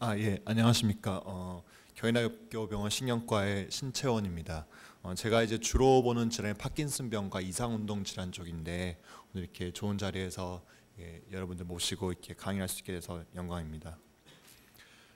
아, 예, 안녕하십니까. 어, 경인대학교병원 신경과의 신채원입니다. 어, 제가 이제 주로 보는 질환이 파킨슨병과 이상운동 질환 쪽인데 오늘 이렇게 좋은 자리에서 예, 여러분들 모시고 이렇게 강의할 수 있게 돼서 영광입니다.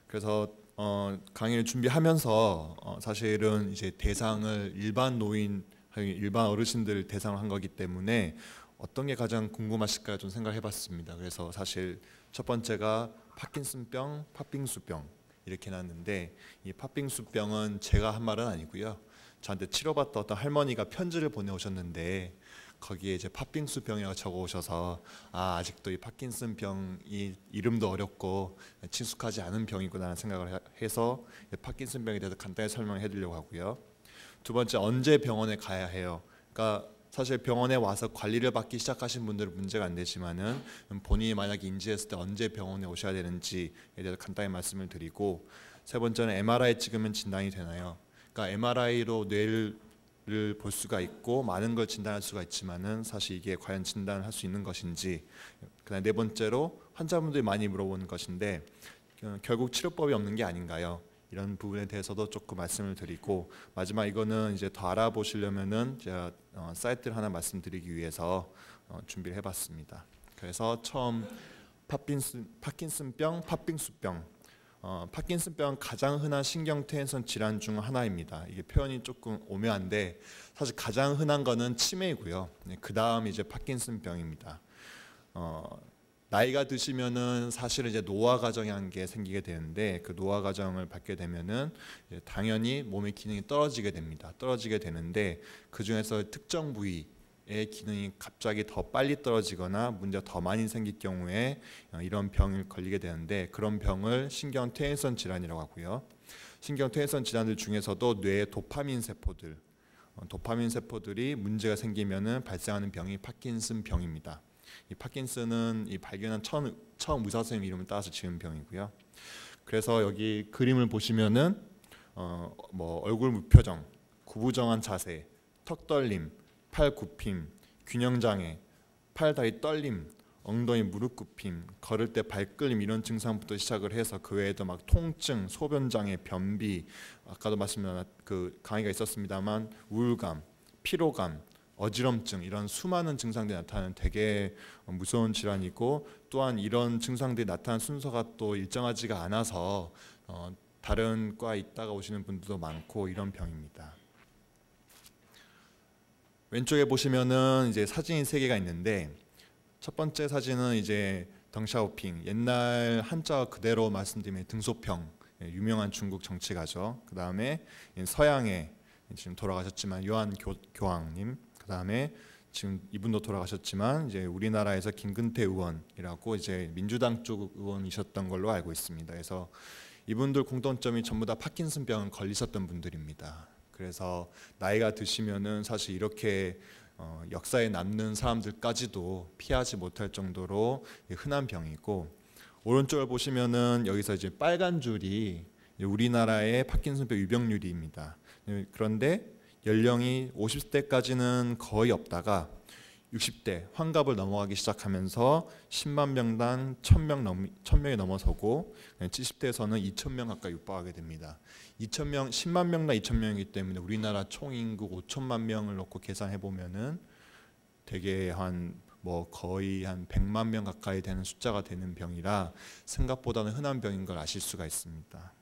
그래서 어, 강의를 준비하면서 어, 사실은 이제 대상을 일반 노인, 일반 어르신들 대상을 한 거기 때문에 어떤 게 가장 궁금하실까 좀 생각해봤습니다. 그래서 사실 첫 번째가 파킨슨병, 팥빙수병 이렇게 났는데 이 팥빙수병은 제가 한 말은 아니고요. 저한테 치료받던 어떤 할머니가 편지를 보내오셨는데 거기에 이제 팥빙수병이라고 적어오셔서 아 아직도 이 파킨슨병이 이름도 어렵고 친숙하지 않은 병이구나 생각을 해서 파킨슨병에 대해서 간단히 설명해 드리려고 하고요. 두 번째 언제 병원에 가야 해요? 그러니까 사실 병원에 와서 관리를 받기 시작하신 분들은 문제가 안 되지만은 본인이 만약 인지했을 때 언제 병원에 오셔야 되는지에 대해서 간단히 말씀을 드리고 세 번째는 MRI 찍으면 진단이 되나요? 그러니까 MRI로 뇌를 볼 수가 있고 많은 걸 진단할 수가 있지만은 사실 이게 과연 진단을 할 수 있는 것인지 그다음 네 번째로 환자분들이 많이 물어보는 것인데 결국 치료법이 없는 게 아닌가요? 이런 부분에 대해서도 조금 말씀을 드리고 마지막 이거는 이제 더 알아보시려면은 제가 어, 사이트를 하나 말씀드리기 위해서 어, 준비를 해봤습니다. 그래서 처음 파킨슨, 파킨슨병, 팥빙수병 어, 파킨슨병 가장 흔한 신경퇴행성 질환 중 하나입니다. 이게 표현이 조금 오묘한데 사실 가장 흔한 거는 치매이고요. 네, 그 다음 이제 파킨슨병입니다. 어, 나이가 드시면은 사실은 이제 노화 과정이 한게 생기게 되는데 그 노화 과정을 받게 되면은 당연히 몸의 기능이 떨어지게 됩니다. 떨어지게 되는데 그 중에서 특정 부위 의 기능이 갑자기 더 빨리 떨어지거나 문제가 더 많이 생길 경우에 어, 이런 병을 걸리게 되는데 그런 병을 신경퇴행성 질환이라고 하고요. 신경퇴행성 질환들 중에서도 뇌의 도파민 세포들, 어, 도파민 세포들이 문제가 생기면은 발생하는 병이 파킨슨 병입니다. 이 파킨슨은 이 발견한 처음 처음 의사 선생님 이름을 따서 지은 병이고요. 그래서 여기 그림을 보시면은 어, 뭐 얼굴 무표정, 구부정한 자세, 턱 떨림, 팔 굽힘, 균형 장애, 팔 다리 떨림, 엉덩이 무릎 굽힘, 걸을 때 발끌림 이런 증상부터 시작을 해서 그 외에도 막 통증, 소변 장애, 변비, 아까도 말씀드린 그 강의가 있었습니다만 우울감, 피로감, 어지럼증 이런 수많은 증상들이 나타나는 되게 무서운 질환이고 또한 이런 증상들이 나타난 순서가 또 일정하지가 않아서 어, 다른 과 있다가 오시는 분들도 많고 이런 병입니다. 왼쪽에 보시면은 이제 사진이 세 개가 있는데 첫 번째 사진은 이제 덩샤오핑 옛날 한자 그대로 말씀드리면 등소평 예, 유명한 중국 정치가죠. 그 다음에 서양의 지금 돌아가셨지만 요한 교, 교황님 그 다음에 지금 이분도 돌아가셨지만 이제 우리나라에서 김근태 의원이라고 이제 민주당 쪽 의원이셨던 걸로 알고 있습니다. 그래서 이분들 공통점이 전부 다 파킨슨병 걸리셨던 분들입니다. 그래서 나이가 드시면은 사실 이렇게 어, 역사에 남는 사람들까지도 피하지 못할 정도로 흔한 병이고 오른쪽을 보시면은 여기서 이제 빨간 줄이 우리나라의 파킨슨병 유병률입니다. 그런데 연령이 50대까지는 거의 없다가 60대 환갑을 넘어가기 시작하면서 10만 명당 1000명 넘 1000명이 넘어서고 70대에서는 2000명 가까이 육박하게 됩니다. 2000명 10만 명당 2000명이기 때문에 우리나라 총 인구 5천만 명을 놓고 계산해 보면은 되게 한 뭐 거의 한 100만 명 가까이 되는 숫자가 되는 병이라 생각보다는 흔한 병인 걸 아실 수가 있습니다.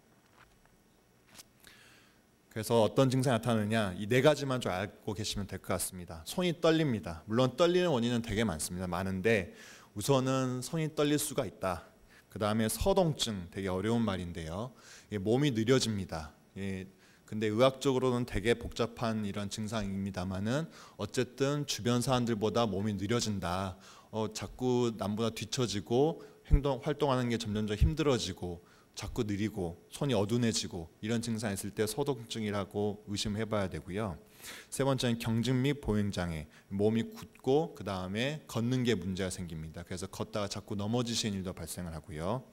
그래서 어떤 증상이 나타나느냐 이 네 가지만 좀 알고 계시면 될 것 같습니다. 손이 떨립니다. 물론 떨리는 원인은 되게 많습니다. 많은데 우선은 손이 떨릴 수가 있다. 그 다음에 서동증 되게 어려운 말인데요. 몸이 느려집니다. 예, 근데 의학적으로는 되게 복잡한 이런 증상입니다만은 어쨌든 주변 사람들보다 몸이 느려진다. 어, 자꾸 남보다 뒤처지고 행동 활동하는 게 점점점 힘들어지고 자꾸 느리고 손이 어두해지고 이런 증상이 있을 때 소독증이라고 의심해 봐야 되고요. 세 번째는 경증 및 보행 장애. 몸이 굳고 그 다음에 걷는 게 문제가 생깁니다. 그래서 걷다가 자꾸 넘어지시는 일도 발생을 하고요.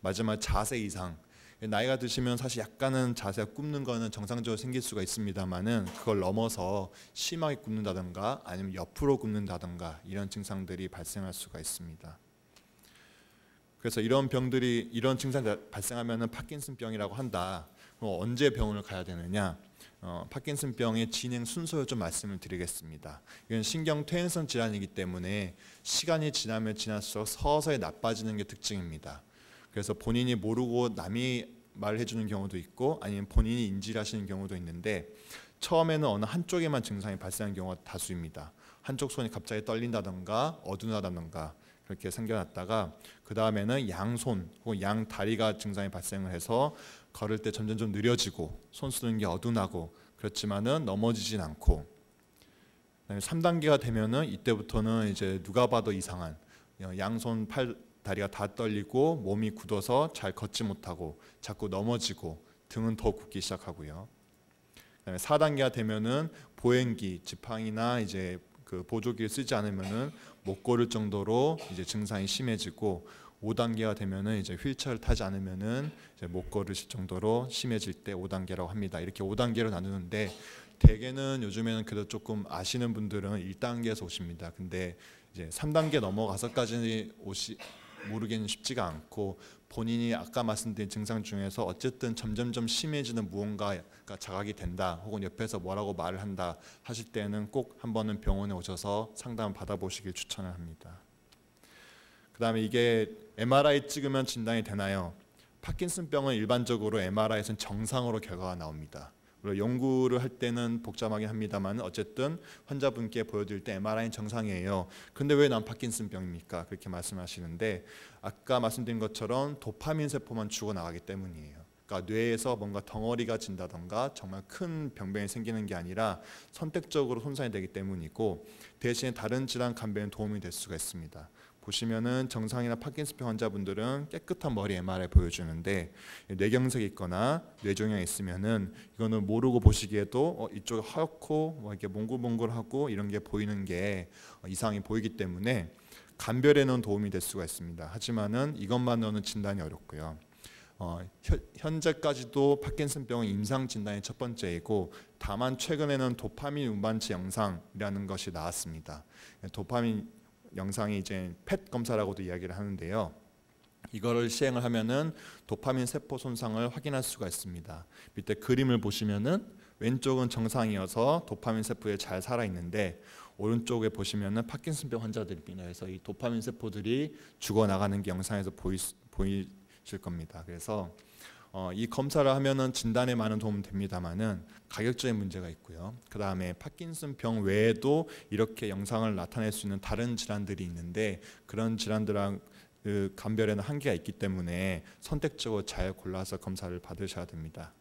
마지막 자세 이상. 나이가 드시면 사실 약간은 자세가 굽는 거는 정상적으로 생길 수가 있습니다만은 그걸 넘어서 심하게 굽는다던가 아니면 옆으로 굽는다던가 이런 증상들이 발생할 수가 있습니다. 그래서 이런 병들이 이런 증상이 발생하면은 파킨슨병이라고 한다. 그럼 언제 병원을 가야 되느냐? 어, 파킨슨병의 진행 순서를 좀 말씀을 드리겠습니다. 이건 신경 퇴행성 질환이기 때문에 시간이 지나면 지날수록 서서히 나빠지는 게 특징입니다. 그래서 본인이 모르고 남이 말해 주는 경우도 있고 아니면 본인이 인지를 하시는 경우도 있는데 처음에는 어느 한쪽에만 증상이 발생하는 경우가 다수입니다. 한쪽 손이 갑자기 떨린다던가 어두나다던가 그렇게 생겨났다가 그 다음에는 양손 혹은 양 다리가 증상이 발생을 해서 걸을 때 점점 좀 느려지고 손 쓰는 게 어두나고 그렇지만은 넘어지진 않고 그다음에 3단계가 되면은 이때부터는 이제 누가 봐도 이상한 양손 팔 다리가 다 떨리고 몸이 굳어서 잘 걷지 못하고 자꾸 넘어지고 등은 더 굳기 시작하고요. 그다음에 4단계가 되면은 보행기, 지팡이나 이제 그 보조기를 쓰지 않으면은 못 걸을 정도로 이제 증상이 심해지고 5단계가 되면은 이제 휠체어를 타지 않으면은 이제 못 걸으실 정도로 심해질 때 5단계라고 합니다. 이렇게 5단계로 나누는데 대개는 요즘에는 그래도 조금 아시는 분들은 1단계에서 오십니다. 근데 이제 3단계 넘어가서까지 오시 모르기는 쉽지가 않고 본인이 아까 말씀드린 증상 중에서 어쨌든 점점점 심해지는 무언가가 자각이 된다 혹은 옆에서 뭐라고 말을 한다 하실 때는 꼭 한 번은 병원에 오셔서 상담 받아보시길 추천을 합니다. 그 다음에 이게 MRI 찍으면 진단이 되나요? 파킨슨병은 일반적으로 MRI에서는 정상으로 결과가 나옵니다. 그리고 연구를 할 때는 복잡하긴 합니다만 어쨌든 환자분께 보여드릴 때 MRI는 정상이에요. 근데 왜 난 파킨슨 병입니까? 그렇게 말씀하시는데 아까 말씀드린 것처럼 도파민 세포만 죽어 나가기 때문이에요. 그러니까 뇌에서 뭔가 덩어리가 진다던가 정말 큰 병변이 생기는 게 아니라 선택적으로 손상이 되기 때문이고 대신에 다른 질환 감변에 도움이 될 수가 있습니다. 보시면은 정상이나 파킨슨병 환자분들은 깨끗한 머리 MRI 보여주는데 뇌경색이 있거나 뇌종양이 있으면은 이거는 모르고 보시기에도 어, 이쪽 하얗고 뭐 이렇게 몽글몽글하고 이런 게 보이는 게 이상이 보이기 때문에 감별에는 도움이 될 수가 있습니다. 하지만은 이것만으로는 진단이 어렵고요. 어, 현재까지도 파킨슨병은 임상 진단이 첫 번째이고 다만 최근에는 도파민 운반체 영상이라는 것이 나왔습니다. 도파민 영상이 이제 펫 검사라고도 이야기를 하는데요. 이거를 시행을 하면은 도파민 세포 손상을 확인할 수가 있습니다. 밑에 그림을 보시면은 왼쪽은 정상이어서 도파민 세포에 잘 살아 있는데 오른쪽에 보시면은 파킨슨병 환자들입니다. 그래서 이 도파민 세포들이 죽어 나가는 게 영상에서 보이, 보이실 겁니다. 그래서 어, 이 검사를 하면은 진단에 많은 도움 됩니다만은 가격적인 문제가 있고요. 그 다음에 파킨슨 병 외에도 이렇게 영상을 나타낼 수 있는 다른 질환들이 있는데 그런 질환들랑 그 감별에는 한계가 있기 때문에 선택적으로 잘 골라서 검사를 받으셔야 됩니다.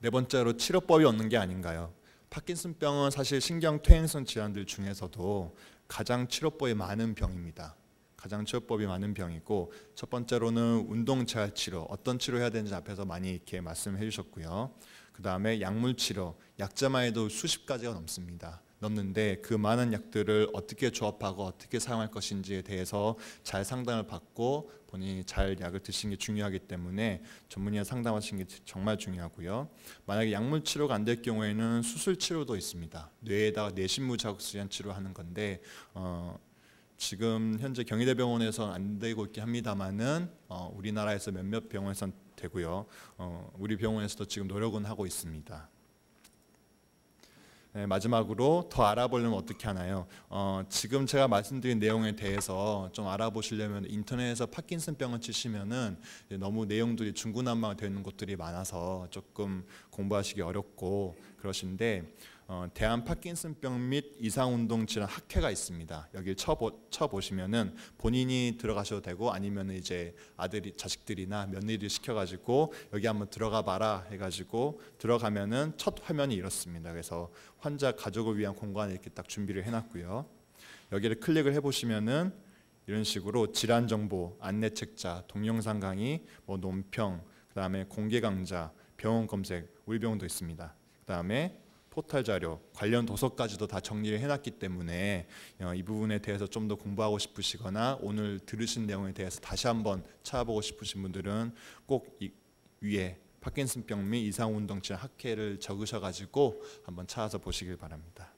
네 번째로 치료법이 없는 게 아닌가요? 파킨슨병은 사실 신경퇴행성 질환들 중에서도 가장 치료법이 많은 병입니다. 가장 치료법이 많은 병이고 첫 번째로는 운동 재활 치료 어떤 치료 해야 되는지 앞에서 많이 이렇게 말씀해 주셨고요. 그 다음에 약물 치료 약자만 해도 수십 가지가 넘습니다. 넘는데 그 많은 약들을 어떻게 조합하고 어떻게 사용할 것인지에 대해서 잘 상담을 받고 본인이 잘 약을 드시는 게 중요하기 때문에 전문의와 상담하시는 게 정말 중요하고요. 만약에 약물 치료가 안 될 경우에는 수술 치료도 있습니다. 뇌에다가 내신무 자극 수련 치료하는 건데 어, 지금 현재 경희대병원에서 안 되고 있긴 합니다만은 어, 우리나라에서 몇몇 병원에선 되고요. 어, 우리 병원에서도 지금 노력은 하고 있습니다. 네, 마지막으로 더 알아보려면 어떻게 하나요? 어, 지금 제가 말씀드린 내용에 대해서 좀 알아보시려면 인터넷에서 파킨슨 병을 치시면은 너무 내용들이 중구난방이 되는 곳들이 많아서 조금 공부하시기 어렵고 그러신데 어, 대한 파킨슨병 및 이상운동 질환 학회가 있습니다. 여기 쳐보, 쳐보시면은 본인이 들어가셔도 되고 아니면 이제 아들이 자식들이나 며느리를 시켜가지고 여기 한번 들어가 봐라 해가지고 들어가면은 첫 화면이 이렇습니다. 그래서 환자 가족을 위한 공간을 이렇게 딱 준비를 해놨고요. 여기를 클릭을 해보시면은 이런 식으로 질환 정보, 안내 책자, 동영상 강의, 뭐 논평, 그다음에 공개 강좌, 병원 검색, 우리 병원도 있습니다. 그다음에 포털 자료, 관련 도서까지도 다 정리를 해놨기 때문에 어, 이 부분에 대해서 좀 더 공부하고 싶으시거나 오늘 들으신 내용에 대해서 다시 한번 찾아보고 싶으신 분들은 꼭 위에 파킨슨병 및 이상운동증 학회를 적으셔가지고 한번 찾아서 보시길 바랍니다.